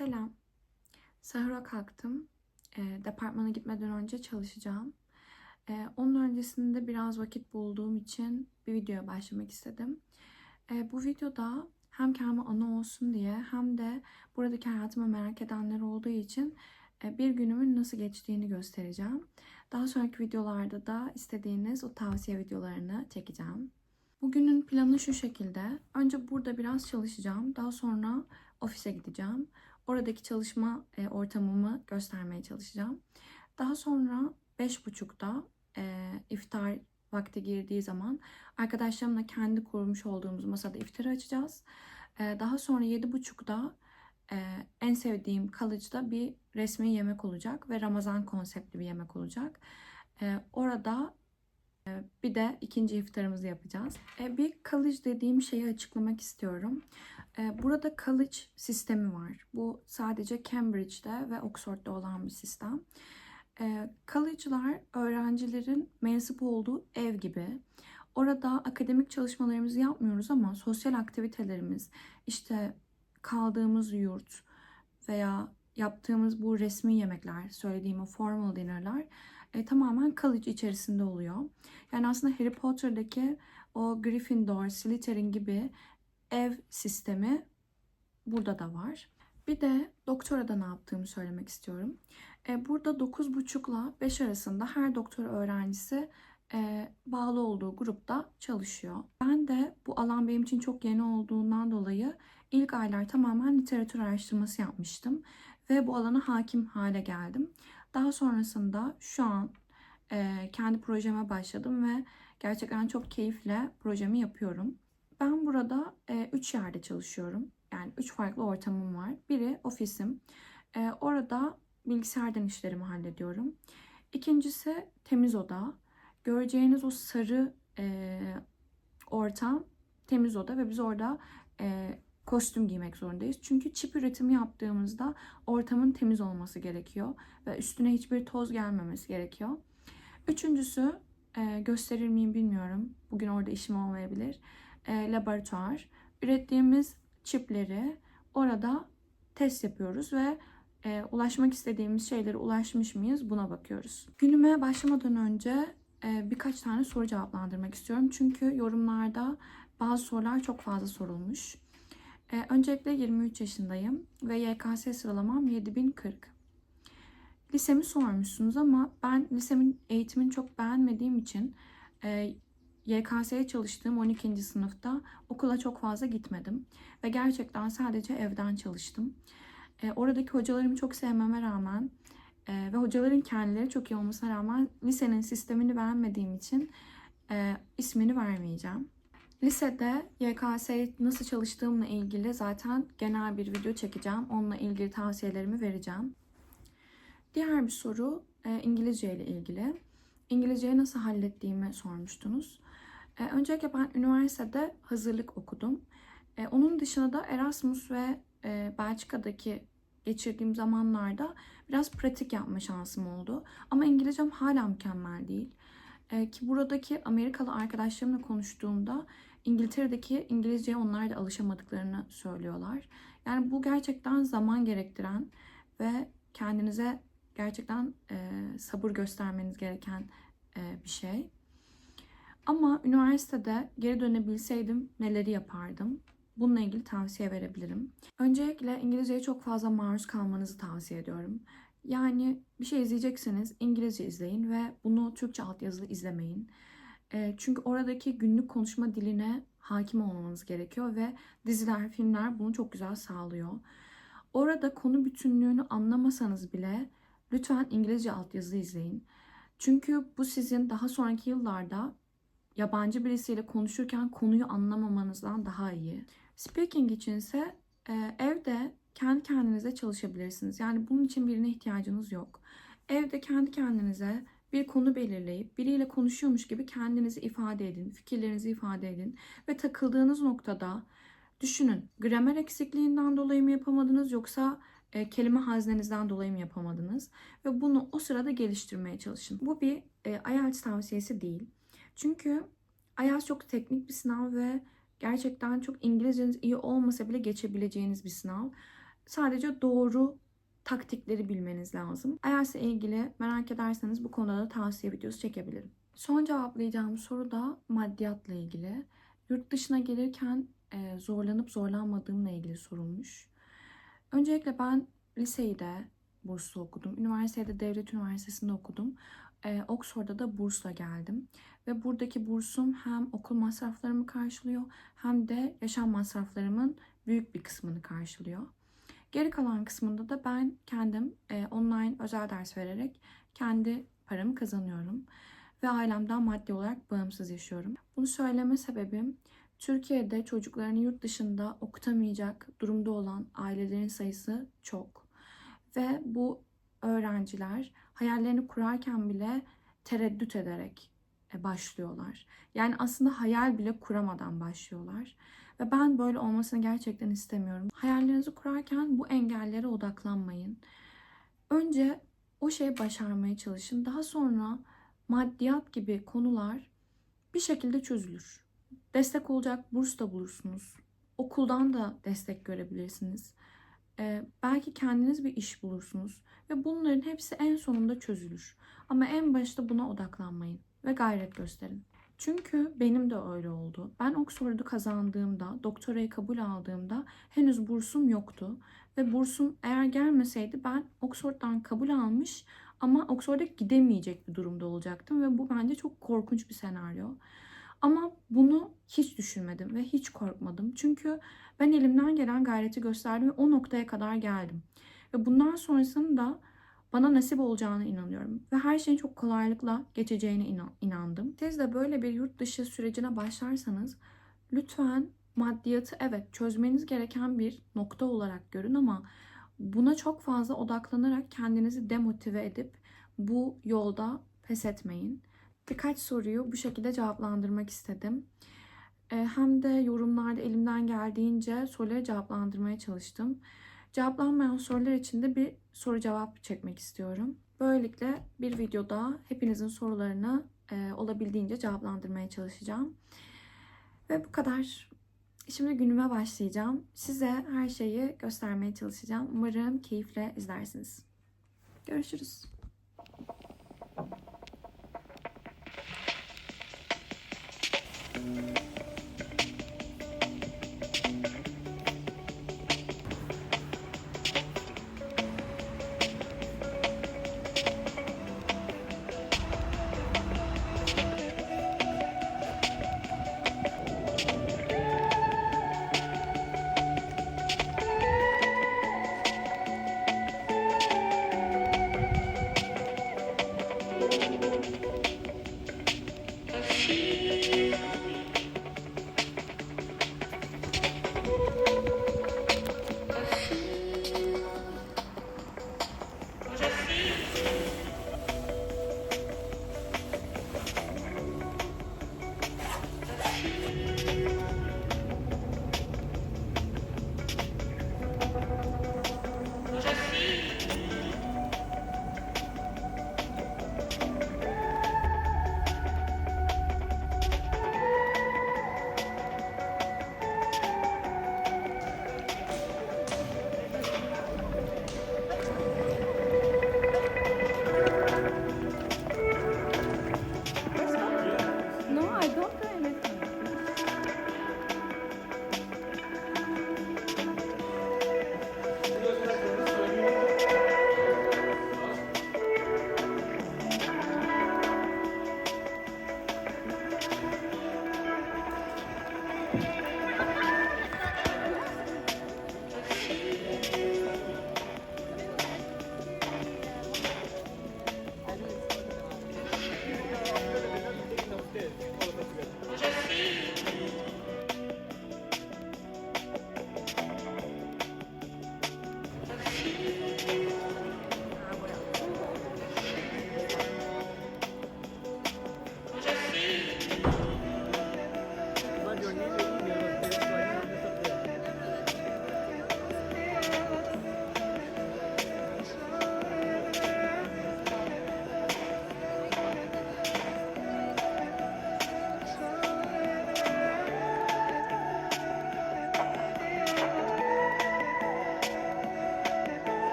Selam. Sahura kalktım. E, departmana gitmeden önce çalışacağım. E, onun öncesinde biraz vakit bulduğum için bir videoya başlamak istedim. E, bu videoda hem kendime anı olsun diye hem de buradaki hayatımı merak edenler olduğu için e, bir günümün nasıl geçtiğini göstereceğim. Daha sonraki videolarda da istediğiniz o tavsiye videolarını çekeceğim. Bugünün planı şu şekilde. Önce burada biraz çalışacağım. Daha sonra ofise gideceğim. Oradaki çalışma e, ortamımı göstermeye çalışacağım. Daha sonra 5.30'da e, iftar vakti girdiği zaman arkadaşlarımla kendi kurmuş olduğumuz masada iftarı açacağız. E, daha sonra 7.30'da e, en sevdiğim kalıcıda bir resmi yemek olacak ve Ramazan konseptli bir yemek olacak. E, orada e, bir de ikinci iftarımızı yapacağız. E, bir college dediğim şeyi açıklamak istiyorum. E, burada college sistemi var. Bu sadece Cambridge'de ve Oxford'da olan bir sistem. College'lar öğrencilerin mensup olduğu ev gibi. Orada akademik çalışmalarımızı yapmıyoruz ama sosyal aktivitelerimiz, işte kaldığımız yurt veya yaptığımız bu resmi yemekler, söylediğim o formal dinner'lar e, tamamen college içerisinde oluyor. Yani aslında Harry Potter'daki o Gryffindor, Slytherin gibi ev sistemi burada da var. Bir de doktorada ne yaptığımı söylemek istiyorum. E, burada 9.30 ile 5 arasında her doktor öğrencisi e, bağlı olduğu grupta çalışıyor. Ben de bu alan benim için çok yeni olduğundan dolayı ilk aylar tamamen literatür araştırması yapmıştım ve bu alana hakim hale geldim. Daha sonrasında şu an e, kendi projeme başladım ve gerçekten çok keyifle projemi yapıyorum. Ben burada 3 e, yerde çalışıyorum. Yani 3 farklı ortamım var. Biri ofisim. E, orada bilgisayardan işlerimi hallediyorum. İkincisi temiz oda. Göreceğiniz o sarı e, ortam temiz oda ve biz orada e, kostüm giymek zorundayız. Çünkü çip üretimi yaptığımızda ortamın temiz olması gerekiyor ve üstüne hiçbir toz gelmemesi gerekiyor. Üçüncüsü e, gösterir miyim bilmiyorum. Bugün orada işim olmayabilir. E, laboratuvar. Ürettiğimiz çipleri orada test yapıyoruz ve e, ulaşmak istediğimiz şeylere ulaşmış mıyız buna bakıyoruz. Günüme başlamadan önce e, birkaç tane soru cevaplandırmak istiyorum. Çünkü yorumlarda bazı sorular çok fazla sorulmuş. E, öncelikle 23 yaşındayım ve YKS sıralamam 7040. Lisemi sormuşsunuz ama ben lisemin eğitimini çok beğenmediğim için e, YKS'ye çalıştığım 12. sınıfta okula çok fazla gitmedim. Ve gerçekten sadece evden çalıştım. E, oradaki hocalarımı çok sevmeme rağmen e, ve hocaların kendileri çok iyi olmasına rağmen lisenin sistemini beğenmediğim için e, ismini vermeyeceğim. Lisede YKS'ye nasıl çalıştığımla ilgili zaten genel bir video çekeceğim. Onunla ilgili tavsiyelerimi vereceğim. Diğer bir soru e, İngilizce ile ilgili. İngilizceyi nasıl hallettiğimi sormuştunuz. E, öncelikle ben üniversitede hazırlık okudum. E, onun dışında da Erasmus ve e, Belçika'daki geçirdiğim zamanlarda biraz pratik yapma şansım oldu. Ama İngilizcem hala mükemmel değil. E, ki buradaki Amerikalı arkadaşlarımla konuştuğumda İngiltere'deki İngilizceye onlar da alışamadıklarını söylüyorlar. Yani bu gerçekten zaman gerektiren ve kendinize gerçekten e, sabır göstermeniz gereken bir şey. Ama üniversitede geri dönebilseydim neleri yapardım? Bununla ilgili tavsiye verebilirim. Öncelikle İngilizceye çok fazla maruz kalmanızı tavsiye ediyorum. Yani bir şey izleyecekseniz İngilizce izleyin ve bunu Türkçe altyazılı izlemeyin. E, çünkü oradaki günlük konuşma diline hakim olmanız gerekiyor ve diziler, filmler bunu çok güzel sağlıyor. Orada konu bütünlüğünü anlamasanız bile lütfen İngilizce altyazı izleyin. Çünkü bu sizin daha sonraki yıllarda yabancı birisiyle konuşurken konuyu anlamamanızdan daha iyi. Speaking için ise e, evde kendi kendinize çalışabilirsiniz. Yani bunun için birine ihtiyacınız yok. Evde kendi kendinize bir konu belirleyip biriyle konuşuyormuş gibi kendinizi ifade edin, fikirlerinizi ifade edin ve takıldığınız noktada düşünün. Gramer eksikliğinden dolayı mı yapamadınız yoksa e, kelime haznenizden dolayı mı yapamadınız? Ve bunu o sırada geliştirmeye çalışın. Bu bir e, IELTS tavsiyesi değil. Çünkü IELTS çok teknik bir sınav ve gerçekten çok İngilizceniz iyi olmasa bile geçebileceğiniz bir sınav. Sadece doğru taktikleri bilmeniz lazım. IELTS'le ilgili merak ederseniz bu konuda da tavsiye videosu çekebilirim. Son cevaplayacağım soru da maddiyatla ilgili. Yurt dışına gelirken e, zorlanıp zorlanmadığımla ilgili sorulmuş. Öncelikle ben liseyi de burslu okudum. Üniversiteyi de devlet üniversitesinde okudum. E, Oxford'a da bursla geldim. Ve buradaki bursum hem okul masraflarımı karşılıyor hem de yaşam masraflarımın büyük bir kısmını karşılıyor. Geri kalan kısmında da ben kendim e, online özel ders vererek kendi paramı kazanıyorum. Ve ailemden maddi olarak bağımsız yaşıyorum. Bunu söyleme sebebim Türkiye'de çocuklarını yurt dışında okutamayacak durumda olan ailelerin sayısı çok. Ve bu öğrenciler hayallerini kurarken bile tereddüt ederek başlıyorlar. Yani aslında hayal bile kuramadan başlıyorlar. Ve ben böyle olmasını gerçekten istemiyorum. Hayallerinizi kurarken bu engellere odaklanmayın. Önce o şeyi başarmaya çalışın. Daha sonra maddiyat gibi konular bir şekilde çözülür. Destek olacak burs da bulursunuz. Okuldan da destek görebilirsiniz. Ee, belki kendiniz bir iş bulursunuz. Ve bunların hepsi en sonunda çözülür. Ama en başta buna odaklanmayın ve gayret gösterin. Çünkü benim de öyle oldu. Ben Oxford'u kazandığımda, doktorayı kabul aldığımda henüz bursum yoktu. Ve bursum eğer gelmeseydi ben Oxford'dan kabul almış ama Oxford'a gidemeyecek bir durumda olacaktım. Ve bu bence çok korkunç bir senaryo. Ama bunu hiç düşünmedim ve hiç korkmadım. Çünkü ben elimden gelen gayreti gösterdim ve o noktaya kadar geldim. Ve bundan sonrasında bana nasip olacağına inanıyorum. Ve her şeyin çok kolaylıkla geçeceğine inan- inandım. Siz de böyle bir yurt dışı sürecine başlarsanız lütfen maddiyatı evet çözmeniz gereken bir nokta olarak görün ama buna çok fazla odaklanarak kendinizi demotive edip bu yolda pes etmeyin. Birkaç soruyu bu şekilde cevaplandırmak istedim. Hem de yorumlarda elimden geldiğince soruları cevaplandırmaya çalıştım. Cevaplanmayan sorular için de bir soru cevap çekmek istiyorum. Böylelikle bir videoda hepinizin sorularını e, olabildiğince cevaplandırmaya çalışacağım. Ve bu kadar. Şimdi günüme başlayacağım. Size her şeyi göstermeye çalışacağım. Umarım keyifle izlersiniz. Görüşürüz.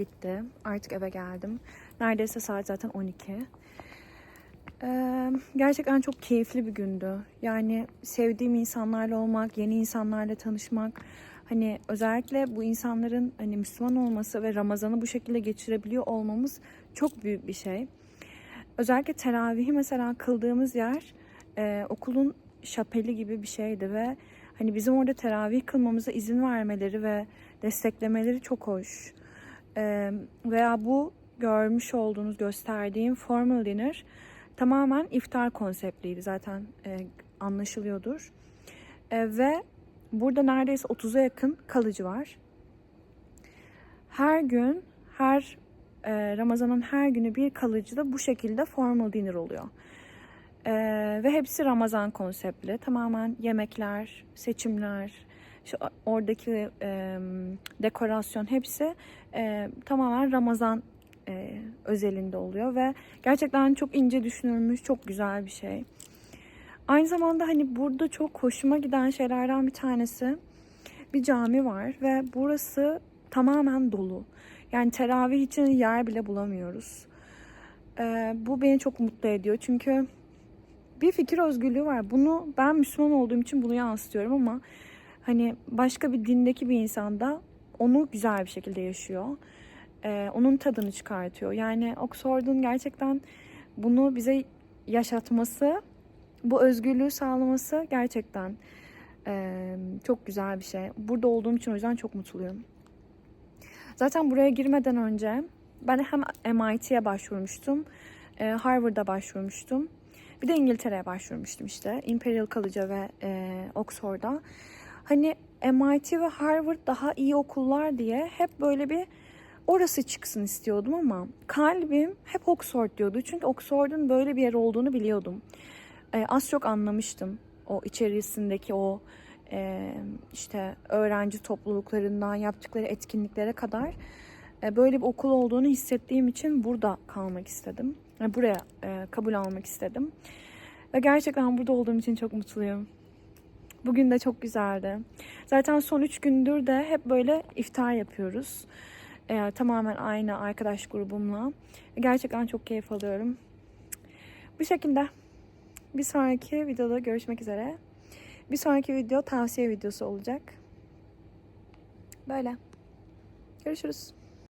Bitti. Artık eve geldim. Neredeyse saat zaten 12. Ee, gerçekten çok keyifli bir gündü. Yani sevdiğim insanlarla olmak, yeni insanlarla tanışmak. Hani özellikle bu insanların hani Müslüman olması ve Ramazan'ı bu şekilde geçirebiliyor olmamız çok büyük bir şey. Özellikle teravihi mesela kıldığımız yer e, okulun şapeli gibi bir şeydi ve hani bizim orada teravih kılmamıza izin vermeleri ve desteklemeleri çok hoş. Veya bu görmüş olduğunuz gösterdiğim formal dinner tamamen iftar konseptliydi zaten e, anlaşılıyordur. Ve burada neredeyse 30'a yakın kalıcı var. Her gün, her e, Ramazan'ın her günü bir kalıcı da bu şekilde formal dinner oluyor. E, ve hepsi Ramazan konseptli. Tamamen yemekler, seçimler, şu oradaki e, dekorasyon hepsi e, tamamen Ramazan e, özelinde oluyor ve gerçekten çok ince düşünülmüş, çok güzel bir şey. Aynı zamanda hani burada çok hoşuma giden şeylerden bir tanesi bir cami var ve burası tamamen dolu. Yani teravih için yer bile bulamıyoruz. E, bu beni çok mutlu ediyor çünkü bir fikir özgürlüğü var. Bunu ben Müslüman olduğum için bunu yansıtıyorum ama hani başka bir dindeki bir insan da onu güzel bir şekilde yaşıyor. Ee, onun tadını çıkartıyor. Yani Oxford'un gerçekten bunu bize yaşatması, bu özgürlüğü sağlaması gerçekten e, çok güzel bir şey. Burada olduğum için o yüzden çok mutluyum. Zaten buraya girmeden önce ben hem MIT'ye başvurmuştum, e, Harvard'a başvurmuştum. Bir de İngiltere'ye başvurmuştum işte. Imperial College ve e, Oxford'a. Hani MIT ve Harvard daha iyi okullar diye hep böyle bir orası çıksın istiyordum ama kalbim hep Oxford diyordu. Çünkü Oxford'un böyle bir yer olduğunu biliyordum. E, az çok anlamıştım o içerisindeki o e, işte öğrenci topluluklarından yaptıkları etkinliklere kadar e, böyle bir okul olduğunu hissettiğim için burada kalmak istedim. Yani buraya e, kabul almak istedim. Ve gerçekten burada olduğum için çok mutluyum. Bugün de çok güzeldi. Zaten son üç gündür de hep böyle iftar yapıyoruz. Ee, tamamen aynı arkadaş grubumla. Gerçekten çok keyif alıyorum. Bu şekilde. Bir sonraki videoda görüşmek üzere. Bir sonraki video tavsiye videosu olacak. Böyle. Görüşürüz.